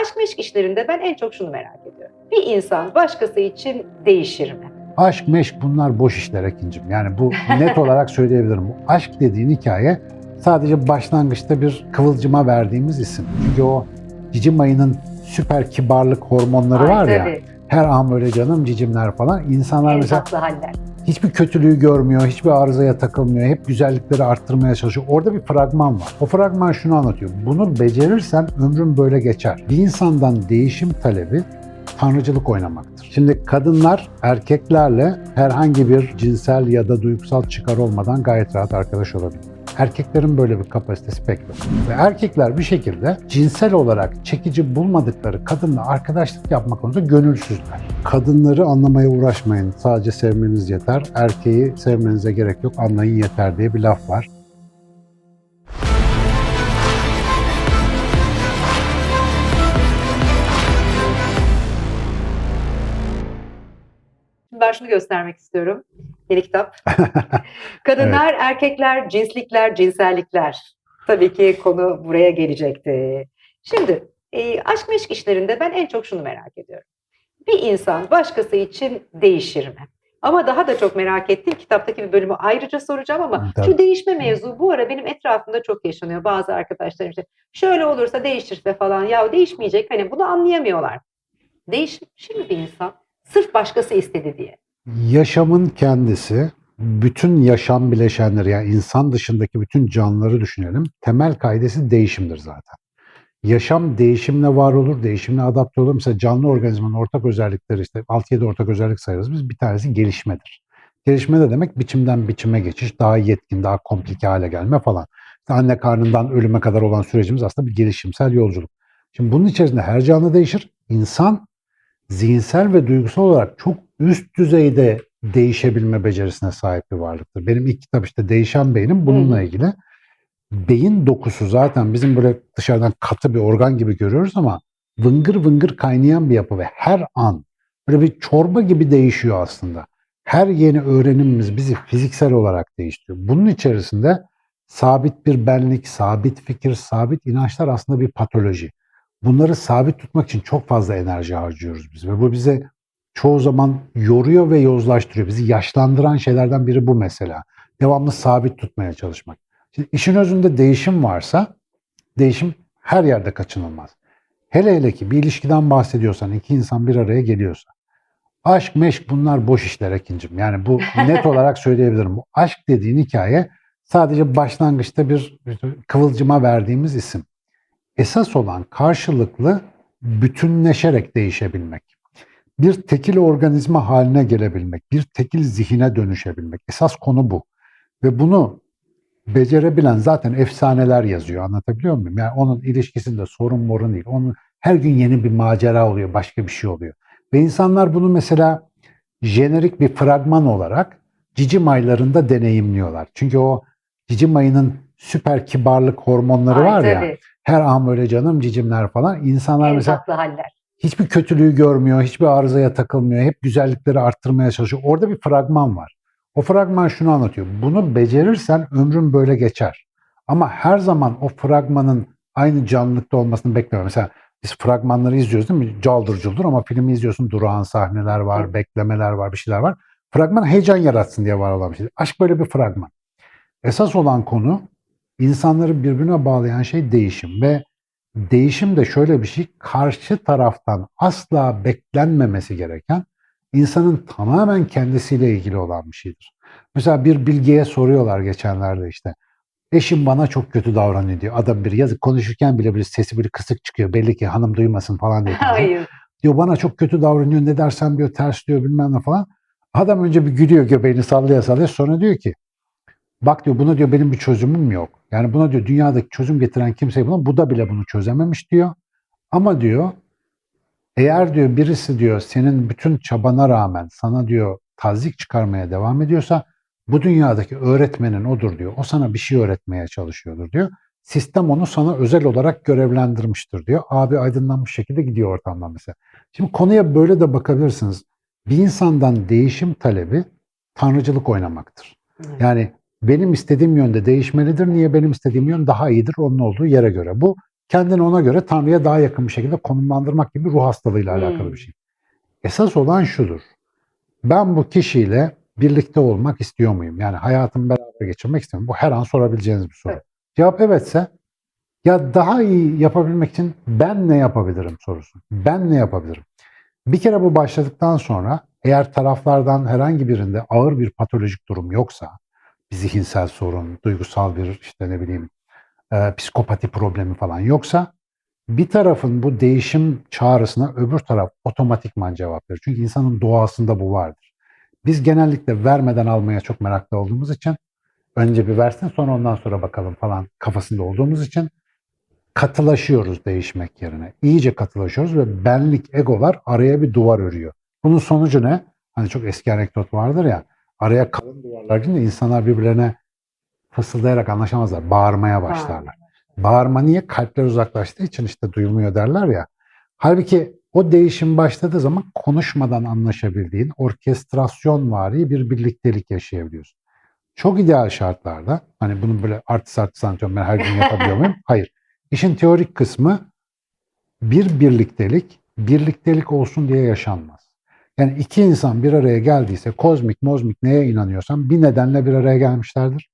Aşk meşk işlerinde ben en çok şunu merak ediyorum. Bir insan başkası için değişir mi? Aşk meşk bunlar boş işler Ekin'cim. Yani bu net olarak söyleyebilirim. Aşk dediğin hikaye sadece başlangıçta bir kıvılcıma verdiğimiz isim. Çünkü o cicim ayının süper kibarlık hormonları Ay, var ya. tabii. Her an böyle canım cicimler falan. İnsanlar En mesela haller. Hiçbir kötülüğü görmüyor, hiçbir arızaya takılmıyor. Hep güzellikleri arttırmaya çalışıyor. Orada bir fragman var. O fragman şunu anlatıyor. Bunu becerirsen ömrün böyle geçer. Bir insandan değişim talebi tanrıcılık oynamaktır. Şimdi kadınlar erkeklerle herhangi bir cinsel ya da duygusal çıkar olmadan gayet rahat arkadaş olabilir. Erkeklerin böyle bir kapasitesi pek yok. Ve erkekler bir şekilde cinsel olarak çekici bulmadıkları kadınla arkadaşlık yapma konusunda gönülsüzler. Kadınları anlamaya uğraşmayın. Sadece sevmeniz yeter. Erkeği sevmenize gerek yok. Anlayın yeter diye bir laf var. Şunu göstermek istiyorum. Yeni kitap. Kadınlar, erkekler, cinslikler, cinsellikler. Tabii ki konu buraya gelecekti. Şimdi e, aşk meşk işlerinde ben en çok şunu merak ediyorum. Bir insan başkası için değişir mi? Ama daha da çok merak ettiğim kitaptaki bir bölümü ayrıca soracağım ama Tabii. şu değişme mevzu bu ara benim etrafımda çok yaşanıyor. Bazı arkadaşlarım işte şöyle olursa değişirse falan ya değişmeyecek hani bunu anlayamıyorlar. Değişir mi bir insan? Sırf başkası istedi diye. Yaşamın kendisi, bütün yaşam bileşenleri yani insan dışındaki bütün canlıları düşünelim. Temel kaidesi değişimdir zaten. Yaşam değişimle var olur, değişimle adapte olur. Mesela canlı organizmanın ortak özellikleri işte 6-7 ortak özellik sayarız biz. Bir tanesi gelişmedir. Gelişme de demek biçimden biçime geçiş, daha yetkin, daha komplike hale gelme falan. İşte anne karnından ölüme kadar olan sürecimiz aslında bir gelişimsel yolculuk. Şimdi bunun içerisinde her canlı değişir. İnsan zihinsel ve duygusal olarak çok üst düzeyde değişebilme becerisine sahip bir varlıktır. Benim ilk kitap işte Değişen Beynim bununla Hı. ilgili. Beyin dokusu zaten bizim böyle dışarıdan katı bir organ gibi görüyoruz ama vıngır vıngır kaynayan bir yapı ve her an böyle bir çorba gibi değişiyor aslında. Her yeni öğrenimimiz bizi fiziksel olarak değiştiriyor. Bunun içerisinde sabit bir benlik, sabit fikir, sabit inançlar aslında bir patoloji. Bunları sabit tutmak için çok fazla enerji harcıyoruz biz ve bu bize çoğu zaman yoruyor ve yozlaştırıyor. Bizi yaşlandıran şeylerden biri bu mesela. Devamlı sabit tutmaya çalışmak. Şimdi işin özünde değişim varsa değişim her yerde kaçınılmaz. Hele hele ki bir ilişkiden bahsediyorsan, iki insan bir araya geliyorsa. Aşk meşk bunlar boş işler Ekin'cim. Yani bu net olarak söyleyebilirim. Bu aşk dediğin hikaye sadece başlangıçta bir kıvılcıma verdiğimiz isim. Esas olan karşılıklı bütünleşerek değişebilmek. Bir tekil organizma haline gelebilmek, bir tekil zihine dönüşebilmek. Esas konu bu. Ve bunu becerebilen zaten efsaneler yazıyor. Anlatabiliyor muyum? Yani onun ilişkisinde sorun morun değil. Onun her gün yeni bir macera oluyor, başka bir şey oluyor. Ve insanlar bunu mesela jenerik bir fragman olarak cicim aylarında deneyimliyorlar. Çünkü o cicim ayının süper kibarlık hormonları Ay, var ya. Her an böyle canım cicimler falan. İnsanlar En mesela tatlı haller. hiçbir kötülüğü görmüyor, hiçbir arızaya takılmıyor. Hep güzellikleri arttırmaya çalışıyor. Orada bir fragman var. O fragman şunu anlatıyor. Bunu becerirsen ömrün böyle geçer. Ama her zaman o fragmanın aynı canlılıkta olmasını beklemiyorum. Mesela biz fragmanları izliyoruz değil mi? Caldır culdur ama filmi izliyorsun. Durağan sahneler var, Evet. beklemeler var, bir şeyler var. Fragman heyecan yaratsın diye var olan bir şey. Aşk böyle bir fragman. Esas olan konu insanları birbirine bağlayan şey değişim ve değişim de şöyle bir şey karşı taraftan asla beklenmemesi gereken insanın tamamen kendisiyle ilgili olan bir şeydir. Mesela bir bilgiye soruyorlar geçenlerde işte. Eşim bana çok kötü davranıyor diyor. Adam bir yazık konuşurken bile bir sesi böyle kısık çıkıyor. Belli ki hanım duymasın falan diye. Hayır. Diyor bana çok kötü davranıyor. Ne dersen diyor ters diyor bilmem ne falan. Adam önce bir gülüyor göbeğini sallaya sallaya sonra diyor ki bak diyor buna diyor benim bir çözümüm yok. Yani buna diyor dünyadaki çözüm getiren kimse buna bu da bile bunu çözememiş diyor. Ama diyor eğer diyor birisi diyor senin bütün çabana rağmen sana diyor tazik çıkarmaya devam ediyorsa bu dünyadaki öğretmenin odur diyor. O sana bir şey öğretmeye çalışıyordur diyor. Sistem onu sana özel olarak görevlendirmiştir diyor. Abi aydınlanmış şekilde gidiyor ortamdan mesela. Şimdi konuya böyle de bakabilirsiniz. Bir insandan değişim talebi tanrıcılık oynamaktır. Yani benim istediğim yönde değişmelidir. Niye benim istediğim yön daha iyidir onun olduğu yere göre. Bu kendini ona göre Tanrı'ya daha yakın bir şekilde konumlandırmak gibi ruh hastalığıyla Hmm. alakalı bir şey. Esas olan şudur. Ben bu kişiyle birlikte olmak istiyor muyum? Yani hayatımı beraber geçirmek istiyorum. Bu her an sorabileceğiniz bir soru. Evet. Cevap evetse ya daha iyi yapabilmek için ben ne yapabilirim sorusu. Ben ne yapabilirim? Bir kere bu başladıktan sonra eğer taraflardan herhangi birinde ağır bir patolojik durum yoksa, bir zihinsel sorun, duygusal bir işte ne bileyim e, psikopati problemi falan yoksa bir tarafın bu değişim çağrısına öbür taraf otomatikman cevap verir. Çünkü insanın doğasında bu vardır. Biz genellikle vermeden almaya çok meraklı olduğumuz için önce bir versin sonra ondan sonra bakalım falan kafasında olduğumuz için katılaşıyoruz değişmek yerine. İyice katılaşıyoruz ve benlik, egolar araya bir duvar örüyor. Bunun sonucu ne? Hani çok eski anekdot vardır ya. Araya kalın duvarlar girince insanlar birbirlerine fısıldayarak anlaşamazlar. Bağırmaya başlarlar. Bağırma niye? Kalpler uzaklaştığı için işte duyulmuyor derler ya. Halbuki o değişim başladığı zaman konuşmadan anlaşabildiğin orkestrasyon vari bir birliktelik yaşayabiliyorsun. Çok ideal şartlarda, hani bunu böyle artist artist anlatıyorum ben her gün yapabiliyor muyum? Hayır. İşin teorik kısmı bir birliktelik, birliktelik olsun diye yaşanmaz. Yani iki insan bir araya geldiyse kozmik, mozmik neye inanıyorsan bir nedenle bir araya gelmişlerdir.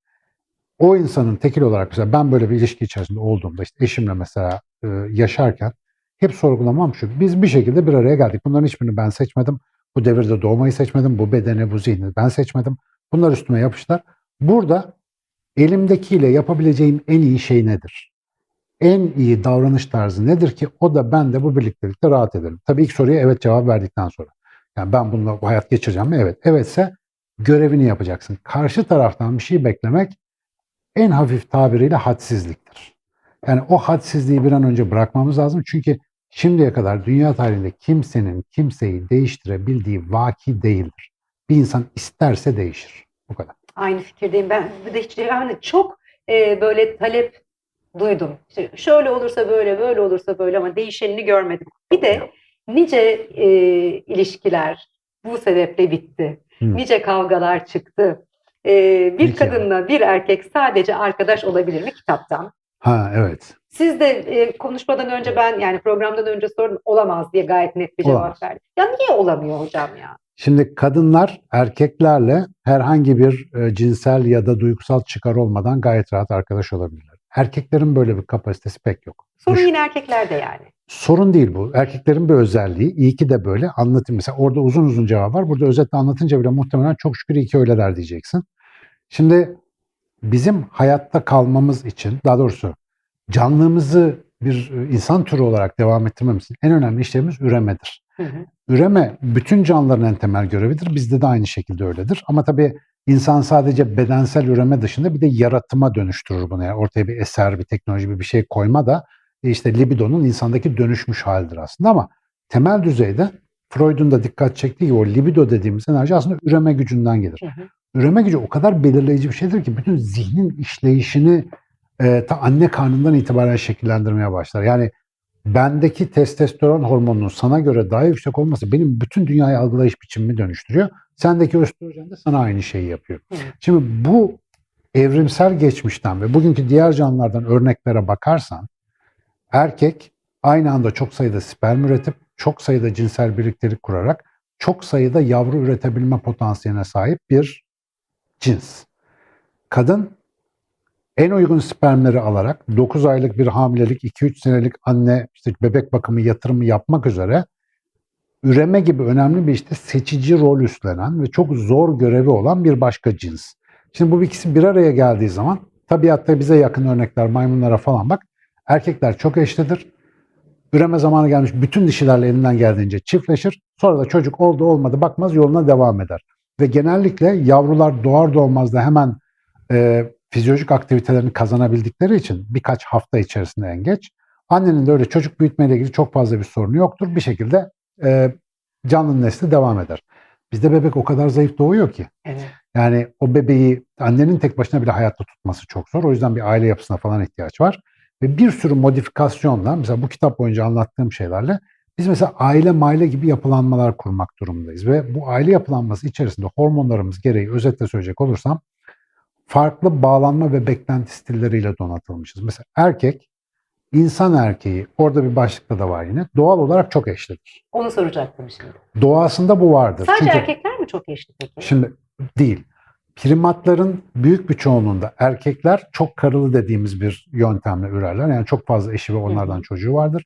O insanın tekil olarak mesela ben böyle bir ilişki içerisinde olduğumda işte eşimle mesela e, yaşarken hep sorgulamam şu. Biz bir şekilde bir araya geldik. Bunların hiçbirini ben seçmedim. Bu devirde doğmayı seçmedim. Bu bedeni, bu zihni ben seçmedim. Bunlar üstüme yapıştılar. Burada elimdekiyle yapabileceğim en iyi şey nedir? En iyi davranış tarzı nedir ki o da ben de bu birliktelikte rahat ederim. Tabii ilk soruya evet cevap verdikten sonra. Yani ben bununla bu hayat geçireceğim mi? Evet. Evetse görevini yapacaksın. Karşı taraftan bir şey beklemek en hafif tabiriyle hadsizliktir. Yani o hadsizliği bir an önce bırakmamız lazım. Çünkü şimdiye kadar dünya tarihinde kimsenin kimseyi değiştirebildiği vaki değildir. Bir insan isterse değişir. Bu kadar. Aynı fikirdeyim. Ben bir de işte yani çok e, böyle talep duydum. İşte şöyle olursa böyle, böyle olursa böyle ama değişenini görmedim. Bir de nice e, ilişkiler bu sebeple bitti. Hı. Nice kavgalar çıktı. E, bir Nice. kadınla bir erkek sadece arkadaş olabilir mi kitaptan? Ha evet. Siz de e, konuşmadan önce ben yani programdan önce sordum olamaz diye gayet net bir cevap Olamaz. verdi. Ya niye olamıyor hocam ya? Şimdi kadınlar erkeklerle herhangi bir e, cinsel ya da duygusal çıkar olmadan gayet rahat arkadaş olabilirler. Erkeklerin böyle bir kapasitesi pek yok. Sorun Düş- yine erkeklerde yani. Sorun değil bu. Erkeklerin bir özelliği. İyi ki de böyle. Anlatayım. Mesela orada uzun uzun cevap var. Burada özetle anlatınca bile muhtemelen çok şükür iyi ki öyleler diyeceksin. Şimdi bizim hayatta kalmamız için, daha doğrusu canlılığımızı bir e, insan türü olarak devam ettirmemiz için en önemli işlemimiz üremedir. Hı hı. Üreme bütün canlıların en temel görevidir. Bizde de aynı şekilde öyledir. Ama tabii insan sadece bedensel üreme dışında bir de yaratıma dönüştürür bunu. Yani ortaya bir eser, bir teknoloji, bir şey koyma da e, işte libidonun insandaki dönüşmüş halidir aslında ama temel düzeyde Freud'un da dikkat çektiği o libido dediğimiz enerji aslında üreme gücünden gelir. Hı hı. Üreme gücü o kadar belirleyici bir şeydir ki bütün zihnin işleyişini e, ta anne karnından itibaren şekillendirmeye başlar. Yani bendeki testosteron hormonunun sana göre daha yüksek olması benim bütün dünyayı algılayış biçimimi dönüştürüyor. Sendeki östrojen de sana aynı şeyi yapıyor. Hı. Şimdi bu evrimsel geçmişten ve bugünkü diğer canlılardan örneklere bakarsan erkek aynı anda çok sayıda sperm üretip çok sayıda cinsel birliktelik kurarak çok sayıda yavru üretebilme potansiyeline sahip bir cins. Kadın en uygun spermleri alarak 9 aylık bir hamilelik, 2-3 senelik anne işte bebek bakımı yatırımı yapmak üzere üreme gibi önemli bir işte seçici rol üstlenen ve çok zor görevi olan bir başka cins. Şimdi bu ikisi bir araya geldiği zaman tabiatta bize yakın örnekler maymunlara falan bak. Erkekler çok eşlidir. Üreme zamanı gelmiş bütün dişilerle elinden geldiğince çiftleşir. Sonra da çocuk oldu olmadı bakmaz yoluna devam eder. Ve genellikle yavrular doğar doğmaz da hemen e, fizyolojik aktivitelerini kazanabildikleri için birkaç hafta içerisinde en geç. Annenin de öyle çocuk büyütmeyle ilgili çok fazla bir sorunu yoktur. Bir şekilde e, canlının nesli devam eder. Bizde bebek o kadar zayıf doğuyor ki. Evet. Yani o bebeği annenin tek başına bile hayatta tutması çok zor. O yüzden bir aile yapısına falan ihtiyaç var. Ve bir sürü modifikasyonla mesela bu kitap boyunca anlattığım şeylerle biz mesela aile maile gibi yapılanmalar kurmak durumundayız. Ve bu aile yapılanması içerisinde hormonlarımız gereği özetle söyleyecek olursam farklı bağlanma ve beklenti stilleriyle donatılmışız. Mesela erkek insan erkeği orada bir başlıkta da var yine doğal olarak çok eşlidir. Onu soracaktım şimdi. Doğasında bu vardır. Sadece Çünkü erkekler mi çok eşli peki? şimdi değil. Primatların büyük bir çoğunluğunda erkekler çok karılı dediğimiz bir yöntemle ürerler. Yani çok fazla eşi ve onlardan hı. çocuğu vardır.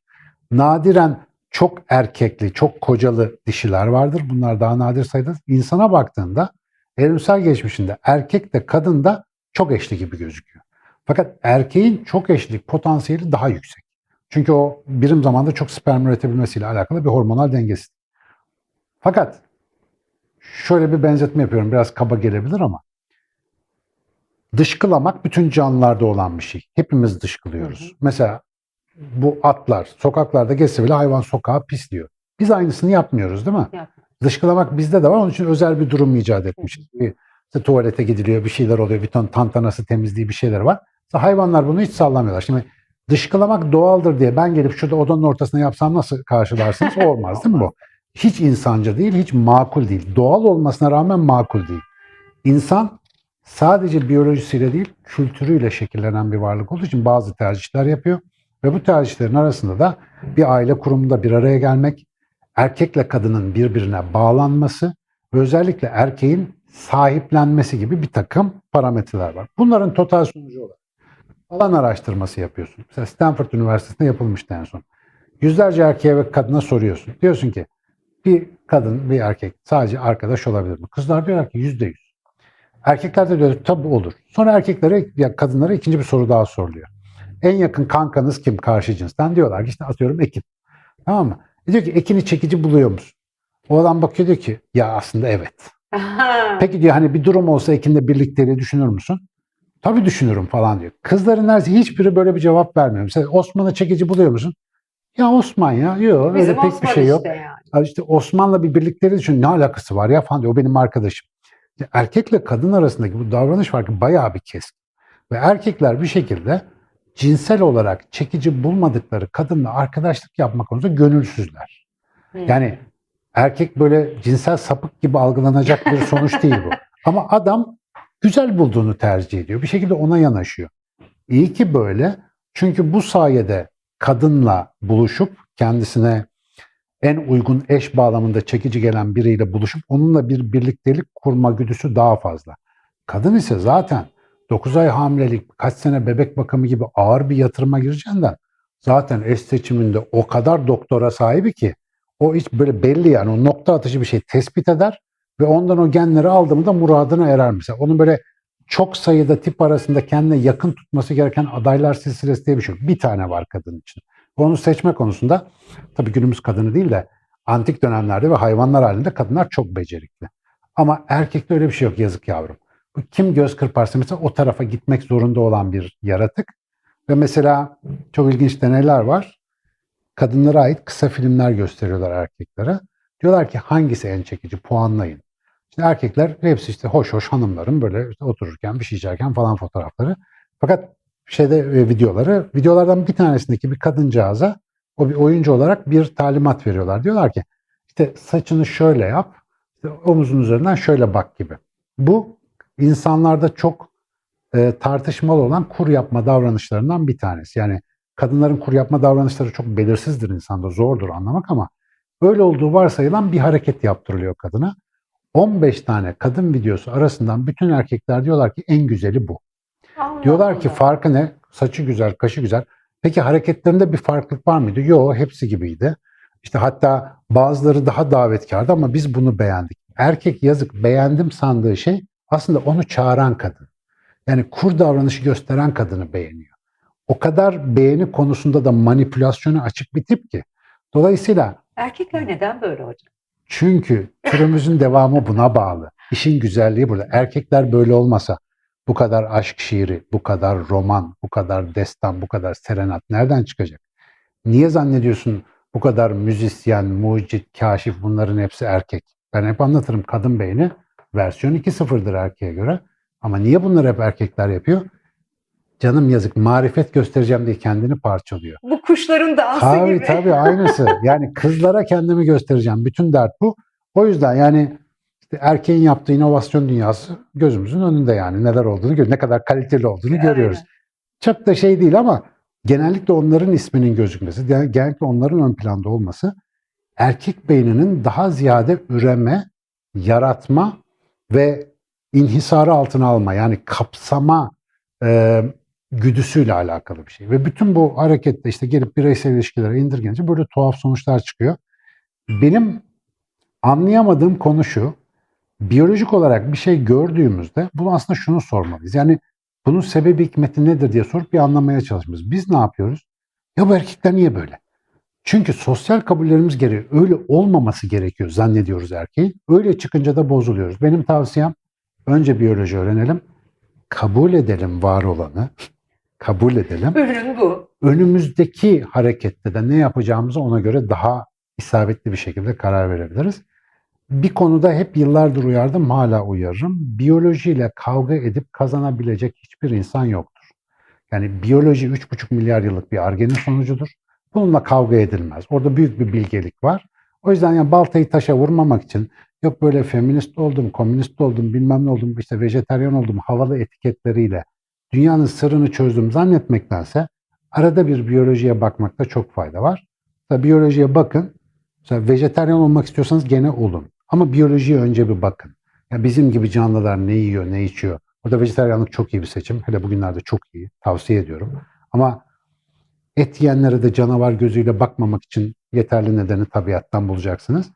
Nadiren çok erkekli, çok kocalı dişiler vardır. Bunlar daha nadir sayıda. İnsana baktığında evrimsel geçmişinde erkek de kadın da çok eşli gibi gözüküyor. Fakat erkeğin çok eşlilik potansiyeli daha yüksek. Çünkü o birim zamanda çok sperm üretebilmesiyle alakalı bir hormonal dengesi. Fakat şöyle bir benzetme yapıyorum. Biraz kaba gelebilir ama dışkılamak bütün canlılarda olan bir şey. Hepimiz dışkılıyoruz. Hı hı. Mesela bu atlar sokaklarda geçse bile hayvan sokağa pisliyor. Biz aynısını yapmıyoruz değil mi? Yapmıyoruz. Dışkılamak bizde de var. Onun için özel bir durum icat etmişiz. Bir, işte tuvalete gidiliyor, bir şeyler oluyor, bir ton tantanası temizliği bir şeyler var. Mesela hayvanlar bunu hiç sallamıyorlar. Şimdi dışkılamak doğaldır diye ben gelip şurada odanın ortasına yapsam nasıl karşılarsınız? Olmaz değil mi bu? Hiç insancı değil, hiç makul değil. Doğal olmasına rağmen makul değil. İnsan sadece biyolojisiyle değil, kültürüyle şekillenen bir varlık olduğu için bazı tercihler yapıyor. Ve bu tercihlerin arasında da bir aile kurumunda bir araya gelmek, erkekle kadının birbirine bağlanması ve özellikle erkeğin sahiplenmesi gibi bir takım parametreler var. Bunların total sonucu olarak alan araştırması yapıyorsun. Mesela Stanford Üniversitesi'nde yapılmıştı en son. Yüzlerce erkeğe ve kadına soruyorsun. Diyorsun ki bir kadın, bir erkek sadece arkadaş olabilir mi? Kızlar diyorlar ki yüzde yüz. Erkekler de diyor tabii olur. Sonra erkeklere ya kadınlara ikinci bir soru daha soruluyor. En yakın kankanız kim karşı cinsten? Diyorlar ki işte atıyorum Ekin. Tamam mı? Diyor ki Ekin'i çekici buluyor musun? O adam bakıyor diyor ki ya aslında evet. Peki diyor hani bir durum olsa Ekin'le birlikteliği düşünür müsün? Tabii düşünürüm falan diyor. Kızların neredeyse hiçbiri böyle bir cevap vermiyor. Mesela Osman'ı çekici buluyor musun? Ya Osman ya. Yok öyle pek Osman bir şey yok. işte yani. İşte Osman'la bir birlikleri düşün ne alakası var ya falan diyor. O benim arkadaşım. Erkekle kadın arasındaki bu davranış farkı bayağı bir keskin. Ve erkekler bir şekilde cinsel olarak çekici bulmadıkları kadınla arkadaşlık yapma konusunda gönülsüzler. Hı. Yani erkek böyle cinsel sapık gibi algılanacak bir sonuç değil bu. Ama adam güzel bulduğunu tercih ediyor. Bir şekilde ona yanaşıyor. İyi ki böyle. Çünkü bu sayede kadınla buluşup kendisine en uygun eş bağlamında çekici gelen biriyle buluşup onunla bir birliktelik kurma güdüsü daha fazla. Kadın ise zaten 9 ay hamilelik, kaç sene bebek bakımı gibi ağır bir yatırıma gireceğinden zaten eş seçiminde o kadar doktora sahibi ki o hiç böyle belli yani o nokta atışı bir şey tespit eder ve ondan o genleri aldı mı da muradına erer mesela. Onun böyle çok sayıda tip arasında kendine yakın tutması gereken adaylar silsilesi diye bir şey. Bir tane var kadın için. Onu seçme konusunda tabii günümüz kadını değil de antik dönemlerde ve hayvanlar halinde kadınlar çok becerikli. Ama erkekte öyle bir şey yok yazık yavrum. Kim göz kırparsa mesela o tarafa gitmek zorunda olan bir yaratık. Ve mesela çok ilginç deneyler var. Kadınlara ait kısa filmler gösteriyorlar erkeklere. Diyorlar ki hangisi en çekici puanlayın. İşte erkekler hepsi işte hoş hoş hanımların böyle işte otururken bir şey içerken falan fotoğrafları. Fakat şeyde e, videoları, videolardan bir tanesindeki bir kadıncağıza o bir oyuncu olarak bir talimat veriyorlar. Diyorlar ki işte saçını şöyle yap, işte omuzun üzerinden şöyle bak gibi. Bu insanlarda çok e, tartışmalı olan kur yapma davranışlarından bir tanesi. Yani kadınların kur yapma davranışları çok belirsizdir insanda, zordur anlamak ama öyle olduğu varsayılan bir hareket yaptırılıyor kadına. 15 tane kadın videosu arasından bütün erkekler diyorlar ki en güzeli bu. Allah Diyorlar ki farkı ne? Saçı güzel, kaşı güzel. Peki hareketlerinde bir farklılık var mıydı? Yok, hepsi gibiydi. İşte hatta bazıları daha davetkardı ama biz bunu beğendik. Erkek yazık beğendim sandığı şey aslında onu çağıran kadın. Yani kur davranışı gösteren kadını beğeniyor. O kadar beğeni konusunda da manipülasyona açık bir tip ki. Dolayısıyla Erkekler neden böyle hocam? çünkü türümüzün devamı buna bağlı. İşin güzelliği burada. Erkekler böyle olmasa bu kadar aşk şiiri, bu kadar roman, bu kadar destan, bu kadar serenat nereden çıkacak? Niye zannediyorsun bu kadar müzisyen, mucit, kaşif bunların hepsi erkek? Ben hep anlatırım kadın beyni versiyon 2.0'dır erkeğe göre. Ama niye bunları hep erkekler yapıyor? Canım yazık marifet göstereceğim diye kendini parçalıyor. Bu kuşların dansı Tabii gibi. tabii aynısı. Yani kızlara kendimi göstereceğim. Bütün dert bu. O yüzden yani işte erkeğin yaptığı inovasyon dünyası gözümüzün önünde yani neler olduğunu görüyoruz. Ne kadar kaliteli olduğunu görüyoruz. Aynen. Çok da şey değil ama genellikle onların isminin gözükmesi, gen- genellikle onların ön planda olması erkek beyninin daha ziyade üreme, yaratma ve inhisarı altına alma yani kapsama e, güdüsüyle alakalı bir şey. Ve bütün bu harekette işte gelip bireysel ilişkilere indirgenince böyle tuhaf sonuçlar çıkıyor. Benim anlayamadığım konu şu. Biyolojik olarak bir şey gördüğümüzde bunu aslında şunu sormalıyız. Yani bunun sebebi hikmeti nedir diye sorup bir anlamaya çalışmalıyız. Biz ne yapıyoruz? Ya bu erkekler niye böyle? Çünkü sosyal kabullerimiz gereği öyle olmaması gerekiyor zannediyoruz erkeğin. Öyle çıkınca da bozuluyoruz. Benim tavsiyem önce biyoloji öğrenelim. Kabul edelim var olanı. Kabul edelim. Ürün bu. Önümüzdeki harekette de ne yapacağımızı ona göre daha isabetli bir şekilde karar verebiliriz. Bir konuda hep yıllardır uyardım, hala uyarırım. Biyolojiyle kavga edip kazanabilecek hiçbir insan yoktur. Yani biyoloji 3,5 milyar yıllık bir argenin sonucudur. Bununla kavga edilmez. Orada büyük bir bilgelik var. O yüzden yani baltayı taşa vurmamak için yok böyle feminist oldum, komünist oldum, bilmem ne oldum, işte vejeteryan oldum havalı etiketleriyle dünyanın sırrını çözdüm zannetmektense arada bir biyolojiye bakmakta çok fayda var. Mesela biyolojiye bakın. Mesela vejeteryan olmak istiyorsanız gene olun. Ama biyolojiye önce bir bakın. Ya bizim gibi canlılar ne yiyor, ne içiyor. Orada vejeteryanlık çok iyi bir seçim. Hele bugünlerde çok iyi. Tavsiye ediyorum. Ama et yiyenlere de canavar gözüyle bakmamak için yeterli nedeni tabiattan bulacaksınız.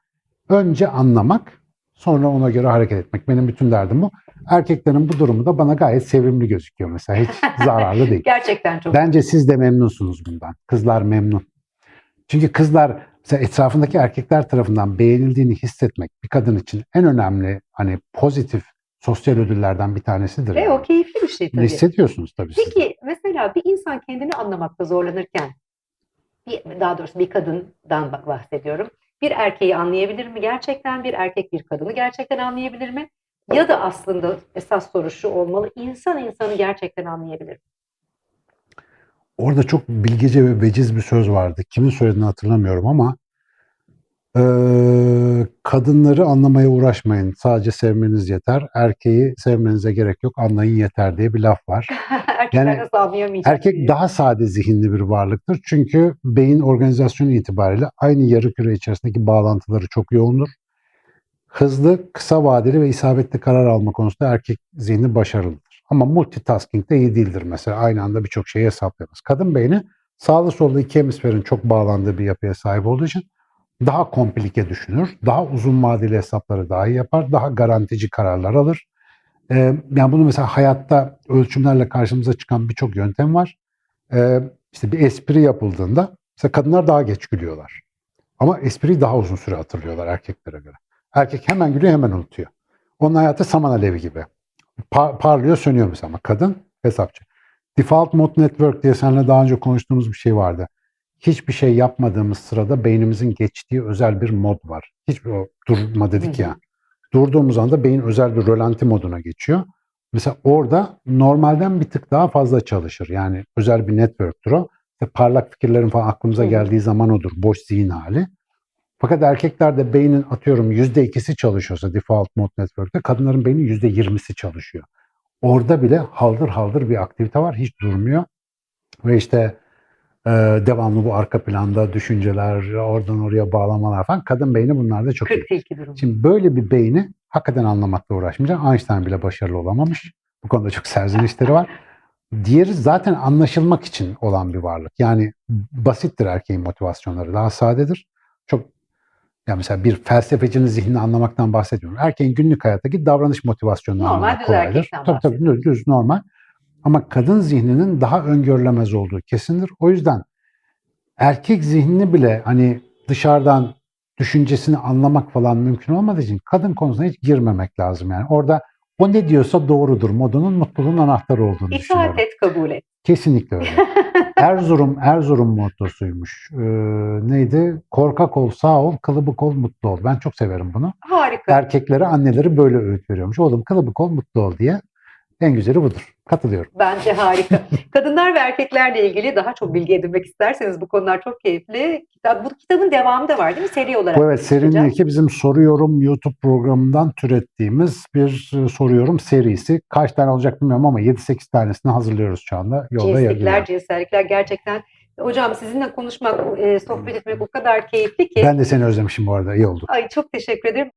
Önce anlamak, sonra ona göre hareket etmek. Benim bütün derdim bu. Erkeklerin bu durumu da bana gayet sevimli gözüküyor mesela. Hiç zararlı değil. Gerçekten çok. Bence siz de memnunsunuz bundan. Kızlar memnun. Çünkü kızlar mesela etrafındaki erkekler tarafından beğenildiğini hissetmek bir kadın için en önemli hani pozitif sosyal ödüllerden bir tanesidir. Ve yani. o keyifli bir şey tabii. hissediyorsunuz tabii siz. Peki mesela bir insan kendini anlamakta zorlanırken, bir, daha doğrusu bir kadından bahsediyorum. Bir erkeği anlayabilir mi gerçekten? Bir erkek bir kadını gerçekten anlayabilir mi? Ya da aslında esas soru şu olmalı. İnsan insanı gerçekten anlayabilir mi? Orada çok bilgece ve veciz bir söz vardı. Kimin söylediğini hatırlamıyorum ama eee, kadınları anlamaya uğraşmayın. Sadece sevmeniz yeter. Erkeği sevmenize gerek yok. Anlayın yeter diye bir laf var. Yani? Erkek diye. daha sade zihinli bir varlıktır. Çünkü beyin organizasyonu itibariyle aynı yarı küre içerisindeki bağlantıları çok yoğundur. Hızlı, kısa vadeli ve isabetli karar alma konusunda erkek zihni başarılıdır. Ama multitasking de iyi değildir mesela. Aynı anda birçok şeyi hesaplayamaz. Kadın beyni sağlı sollu iki hemisferin çok bağlandığı bir yapıya sahip olduğu için daha komplike düşünür, daha uzun vadeli hesapları daha iyi yapar, daha garantici kararlar alır. Yani bunu mesela hayatta ölçümlerle karşımıza çıkan birçok yöntem var. Ee, işte bir espri yapıldığında mesela kadınlar daha geç gülüyorlar. Ama espriyi daha uzun süre hatırlıyorlar erkeklere göre. Erkek hemen gülüyor hemen unutuyor. Onun hayatı saman alevi gibi. Pa- parlıyor sönüyor mesela ama kadın hesapçı. Default Mode Network diye seninle daha önce konuştuğumuz bir şey vardı. Hiçbir şey yapmadığımız sırada beynimizin geçtiği özel bir mod var. Hiçbir o durma dedik ya. Durduğumuz anda beyin özel bir rölanti moduna geçiyor. Mesela orada normalden bir tık daha fazla çalışır. Yani özel bir network'tür o. İşte parlak fikirlerin falan aklımıza geldiği zaman odur. Boş zihin hali. Fakat erkeklerde beynin atıyorum yüzde ikisi çalışıyorsa default mode network'te kadınların beyni yüzde yirmisi çalışıyor. Orada bile haldır haldır bir aktivite var. Hiç durmuyor. Ve işte devamlı bu arka planda düşünceler, oradan oraya bağlamalar falan. Kadın beyni bunlarda çok iyi. 40 tilki durumu. Şimdi böyle bir beyni hakikaten anlamakla uğraşmayacak. Einstein bile başarılı olamamış. Bu konuda çok serzenişleri var. Diğeri zaten anlaşılmak için olan bir varlık. Yani basittir erkeğin motivasyonları. Daha sadedir. Çok yani mesela bir felsefecinin zihnini anlamaktan bahsetmiyorum. Erkeğin günlük hayattaki davranış motivasyonunu Normal anlamak kolaydır. Tabii tabii düz normal. Ama kadın zihninin daha öngörülemez olduğu kesindir. O yüzden erkek zihnini bile hani dışarıdan düşüncesini anlamak falan mümkün olmadığı için kadın konusuna hiç girmemek lazım yani. Orada o ne diyorsa doğrudur modunun mutluluğun anahtarı olduğunu düşünüyorum. İtaat et, kabul et. Kesinlikle öyle. Erzurum Erzurum mottosuymuş. Ee, neydi? Korkak ol, sağ ol, kılıbık ol, mutlu ol. Ben çok severim bunu. Harika. Erkeklere, anneleri böyle öğüt veriyormuş. Oğlum kılıbık ol, mutlu ol diye. En güzeli budur. Katılıyorum. Bence harika. Kadınlar ve erkeklerle ilgili daha çok bilgi edinmek isterseniz bu konular çok keyifli. Kitap, bu kitabın devamı da var değil mi? Seri olarak. Bu evet serinin ilki bizim Soruyorum YouTube programından türettiğimiz bir e, Soruyorum serisi. Kaç tane olacak bilmiyorum ama 7-8 tanesini hazırlıyoruz şu anda. Yolda Cinslikler, cinsellikler gerçekten. Hocam sizinle konuşmak, e, sohbet etmek o kadar keyifli ki. Ben de seni özlemişim bu arada. İyi oldu. Ay çok teşekkür ederim.